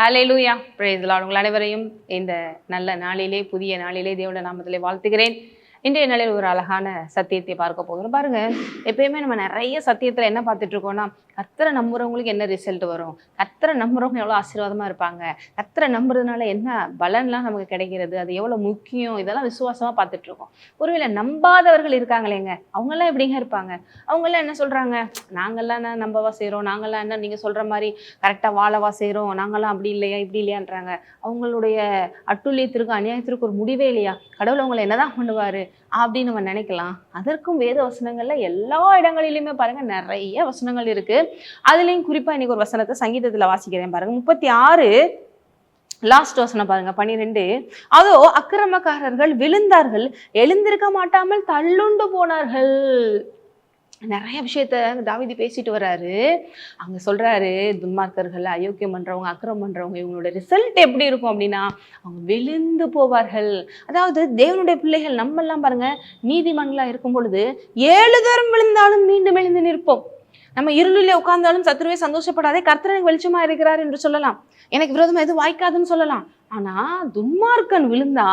ஹலே லூயா பிரேசலால் உங்கள் அனைவரையும் இந்த நல்ல நாளிலே புதிய நாளிலே தேவன நாமத்திலே வாழ்த்துகிறேன். இன்றைய நிலையில் ஒரு அழகான சத்தியத்தை பார்க்க போகிறோம். பாருங்க எப்பயுமே நம்ம நிறைய சத்தியத்தில் என்ன பார்த்துட்டு இருக்கோம்னா கத்தரை நம்புறவங்களுக்கு என்ன ரிசல்ட் வரும்? கத்தரை நம்புறவங்க எவ்வளோ ஆசீர்வாதமாக இருப்பாங்க? கத்தரை நம்புறதுனால என்ன பலன்லாம் நமக்கு கிடைக்கிறது? அது எவ்வளோ முக்கியம்? இதெல்லாம் விசுவாசமாக பார்த்துட்டு இருக்கோம் ஒருவேளை நம்பாதவர்கள் இருக்காங்களேங்க அவங்கெல்லாம் எப்படிங்க இருப்பாங்க? அவங்கெல்லாம் என்ன சொல்கிறாங்க நாங்கள்லாம் என்ன நம்பவா செய்கிறோம் நாங்கள்லாம் என்ன நீங்கள் சொல்கிற மாதிரி கரெக்டாக வாழவா செய்கிறோம் நாங்களாம் அப்படி இல்லையா? இப்படி இல்லையான்றாங்க. அவங்களுடைய அட்டுழியத்திற்கு அநியாயத்திற்கு ஒரு முடிவே இல்லையா? கடவுள் அவங்களை என்னதான் பண்ணுவார்? அப்படின்னு நம்ம நினைக்கலாம். அதற்கும் வேத வசனங்கள்ல எல்லா இடங்களிலுமே பாருங்க நிறைய வசனங்கள் இருக்கு. அதுலேயும் குறிப்பா இன்னைக்கு ஒரு வசனத்தை சங்கீதத்துல வாசிக்கிறேன் பாருங்க. முப்பத்தி ஆறு லாஸ்ட் வசனம் பாருங்க பன்னிரெண்டு. அதோ அக்கிரமக்காரர்கள் விழுந்தார்கள் எழுந்திருக்க மாட்டாமல் தள்ளுண்டு போனார்கள். நிறைய விஷயத்த தாவிதி பேசிட்டு வர்றாரு அங்கே சொல்கிறாரு துன்மார்க்கர்கள் அயோக்கியம் பண்ணுறவங்க அக்கிரம் பண்ணுறவங்க இவங்களோட ரிசல்ட் எப்படி இருக்கும் அப்படின்னா அவங்க விழுந்து போவார்கள். அதாவது தேவனுடைய பிள்ளைகள் நம்ம எல்லாம் பாருங்க இருக்கும் பொழுது ஏழு தரம் விழுந்தாலும் மீண்டும் எழுந்து நிற்போம். நம்ம இருளிலே உட்கார்ந்தாலும் சத்துருவே சந்தோஷப்படாதே கர்த்தர் எனக்கு வெளிச்சமா இருக்கிறார் என்று சொல்லலாம். எனக்கு விரோதம் எதுவும் வாய்க்காதுன்னு சொல்லலாம். ஆனா துன்மார்க்கன் விழுந்தா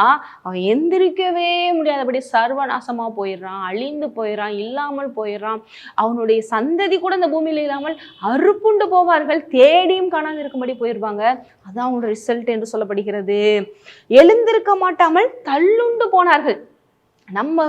அவன் எந்திரிக்கவே முடியாதபடி சர்வநாசமா போயிடுறான் அழிந்து போயிடுறான் இல்லாமல் போயிடுறான். அவனுடைய சந்ததி கூட இந்த பூமியில இல்லாமல் அறுப்புண்டு போவார்கள். தேடியும் காணாமல் இருக்கும்படி போயிடுவாங்க. அதான் அவனோட ரிசல்ட் என்று சொல்லப்படுகிறது. எழுந்திருக்க மாட்டாமல் தள்ளுண்டு போனார்கள். நம்ம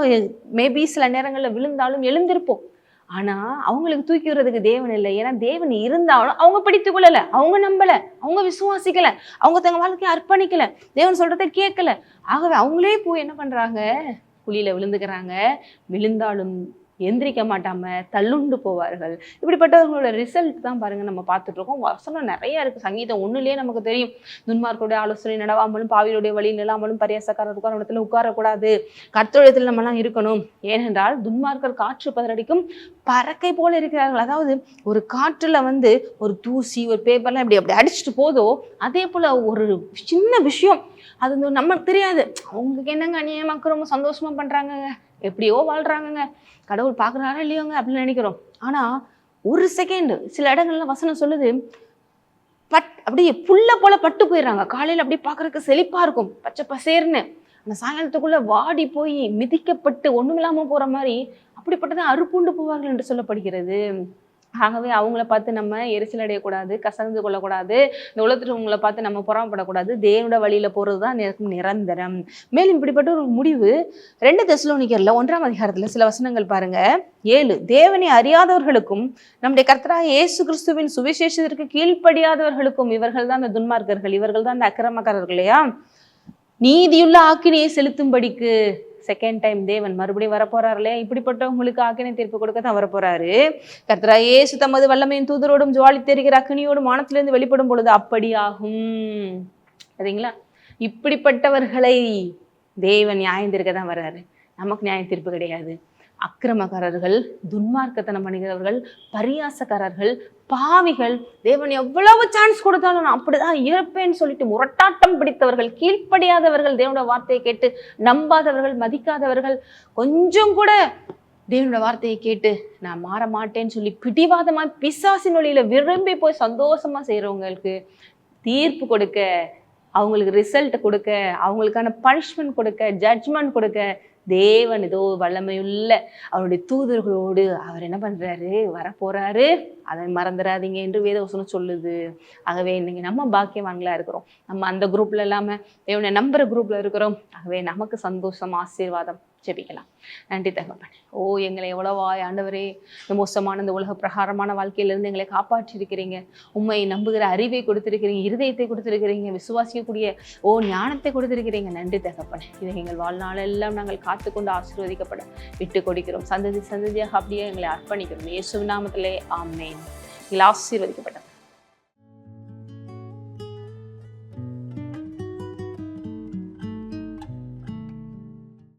மேபி சில நேரங்களில் விழுந்தாலும் எழுந்திருப்போம். ஆனா அவங்களுக்கு தூக்கி விடுறதுக்கு தேவன் இல்லை. ஏன்னா தேவன் இருந்தாலும் அவங்க பிடித்துக் கொள்ளல. அவங்க நம்பல. அவங்க விசுவாசிக்கல. அவங்க தங்க வாழ்க்கையை அர்ப்பணிக்கல. தேவன் சொல்றதை கேட்கல. ஆகவே அவங்களே போய் என்ன பண்றாங்க? குழியில விழுந்துக்கிறாங்க. விழுந்தாலும் எந்திரிக்க மாட்டாமல் தள்ளுண்டு போவார்கள். இப்படிப்பட்டவர்களோட ரிசல்ட் தான் பாருங்க நம்ம பார்த்துட்ருக்கோம் வசனம் நிறையா இருக்குது சங்கீதம் ஒன்றுலேயே நமக்கு தெரியும். துன்மார்க்குடைய ஆலோசனை நடவாமலும் பாவியுடைய வழி நிலாமலும் பரியாசக்காரர் உட்கார இடத்துல உட்காரக்கூடாது. கர்த்தோடத்தில் நம்மலாம் இருக்கணும். ஏனென்றால் துன்மார்க்கர் காற்று பதறடிக்கும் பறக்கை போல இருக்கிறார்கள். அதாவது ஒரு காற்றில் வந்து ஒரு தூசி ஒரு பேப்பர்லாம் இப்படி அப்படி அடிச்சுட்டு போதோ அதே போல் ஒரு சின்ன விஷயம். அது வந்து நமக்கு தெரியாது. அவங்களுக்கு என்னங்க அநியாயமாக்கு ரொம்ப சந்தோஷமாக பண்ணுறாங்க எப்படியோ வாழ்கிறாங்கங்க கடவுள் பார்க்குறாரா இல்லையோங்க அப்படின்னு நினைக்கிறோம். ஆனால் ஒரு செகண்டு சில இடங்கள்ல வசனம் சொல்லுது பட் அப்படியே புல்ல போல பட்டு போயிடுறாங்க காலையில் அப்படியே பார்க்கறதுக்கு செழிப்பாக இருக்கும். பச்சை பசேர்னு. அந்த சாயங்காலத்துக்குள்ளே வாடி போய் மிதிக்கப்பட்டு ஒன்றும் இல்லாமல் போகிற மாதிரி அப்படிப்பட்டதான் அறுப்புண்டு போவார்கள் என்று சொல்லப்படுகிறது. ஆகவே அவங்கள பார்த்து நம்ம எரிச்சல் அடையக்கூடாது கசந்து கொள்ளக்கூடாது இந்த உலகத்தில் உங்களை பார்த்து நம்ம புறாமப்படக்கூடாது தேவனோட வழியில போகிறது தான் இருக்கும் நிரந்தரம். மேலும் இப்படிப்பட்ட ஒரு முடிவு ரெண்டு தெசலோனிக்கர்ல ஒன்றாம் அதிகாரத்துல சில வசனங்கள் பாருங்க. ஏழு தேவனை அறியாதவர்களுக்கும் நம்முடைய கர்த்தராக இயேசு கிறிஸ்துவின் சுவிசேஷத்திற்கு கீழ்ப்படியாதவர்களுக்கும் இவர்கள் தான் அந்த துன்மார்க்கர்கள் இவர்கள் தான் அந்த அக்கிரமக்காரர்கள் இல்லையா? நீதியுள்ள ஆக்கினையை செலுத்தும்படிக்கு செகண்ட் டைம் தேவன் மறுபடியும் வரப்போறாரு இல்லையா இப்படிப்பட்டவங்களுக்கு ஆக்கினை தீர்ப்பு கொடுக்க தான் வரப்போறாரு. கர்த்தராயே சுத்தமது தமது வல்லமையின் தூதரோடும் ஜுவாலி தெரிகிற அக்னியோடும் வானத்திலிருந்து வெளிப்படும் பொழுது அப்படியாகும் சரிங்களா? இப்படிப்பட்டவர்களை தேவன் நியாயம் தீர்க்க தான் வர்றாரு. நமக்கு நியாய தீர்ப்பு கிடையாது. அக்கிரமக்காரர்கள் துன்மார்க்கத்தனம் பண்ணுகிறவர்கள் பரியாசக்காரர்கள் பாவிகள் தேவன் எவ்வளவு சான்ஸ் கொடுத்தாலும் நான் அப்படிதான் இருப்பேன்னு சொல்லிட்டு முரட்டாட்டம் பிடித்தவர்கள் கீழ்ப்படியாதவர்கள் தேவனோட வார்த்தையை கேட்டு நம்பாதவர்கள் மதிக்காதவர்கள் கொஞ்சம் கூட தேவனோட வார்த்தையை கேட்டு நான் மாற மாட்டேன்னு சொல்லி பிடிவாதமாக பிசாசின் வழியில விரும்பி போய் சந்தோஷமா செய்கிறவங்களுக்கு தீர்ப்பு கொடுக்க அவங்களுக்கு ரிசல்ட் கொடுக்க அவங்களுக்கான பனிஷ்மெண்ட் கொடுக்க ஜட்ஜ்மெண்ட் கொடுக்க தேவன் ஏதோ வல்லமையுள்ள அவருடைய தூதர்களோடு அவர் என்ன பண்றாரு? வரப்போகிறாரு அதை மறந்துடாதீங்க என்று வேதவசனம் சொல்லுது. ஆகவே இன்னைக்கு நம்ம பாக்கியவான்களாக இருக்கிறோம். நம்ம அந்த குரூப்பில் இல்லாமல் தேவனை நம்புற குரூப்பில் இருக்கிறோம். ஆகவே நமக்கு சந்தோஷம் ஆசீர்வாதம் ஜெபிக்கலாம். நன்றி தகப்பன். ஓ எங்களை எவ்வளவாய் ஆண்டவரே இந்த மோசமான இந்த உலக பிரகாரமான வாழ்க்கையிலிருந்து எங்களை காப்பாற்றிருக்கிறீங்க உண்மை நம்புகிற அறிவை கொடுத்திருக்கிறீங்க இருதயத்தை கொடுத்திருக்கிறீங்க விசுவாசிக்கக்கூடிய ஓ ஞானத்தை கொடுத்திருக்கிறீங்க. நன்றி தகப்பன். இதை எங்கள் வாழ்நாளெல்லாம் நாங்கள் காத்துக்கொண்டு ஆசீர்வதிக்கப்பட விட்டு கொடுக்கிறோம் சந்ததி சந்ததியாக அப்படியே எங்களை அர்ப்பணிக்கிறோம். இயேசு நாமத்திலே ஆமென். எங்களை ஆசீர்வதிக்கப்பட்டது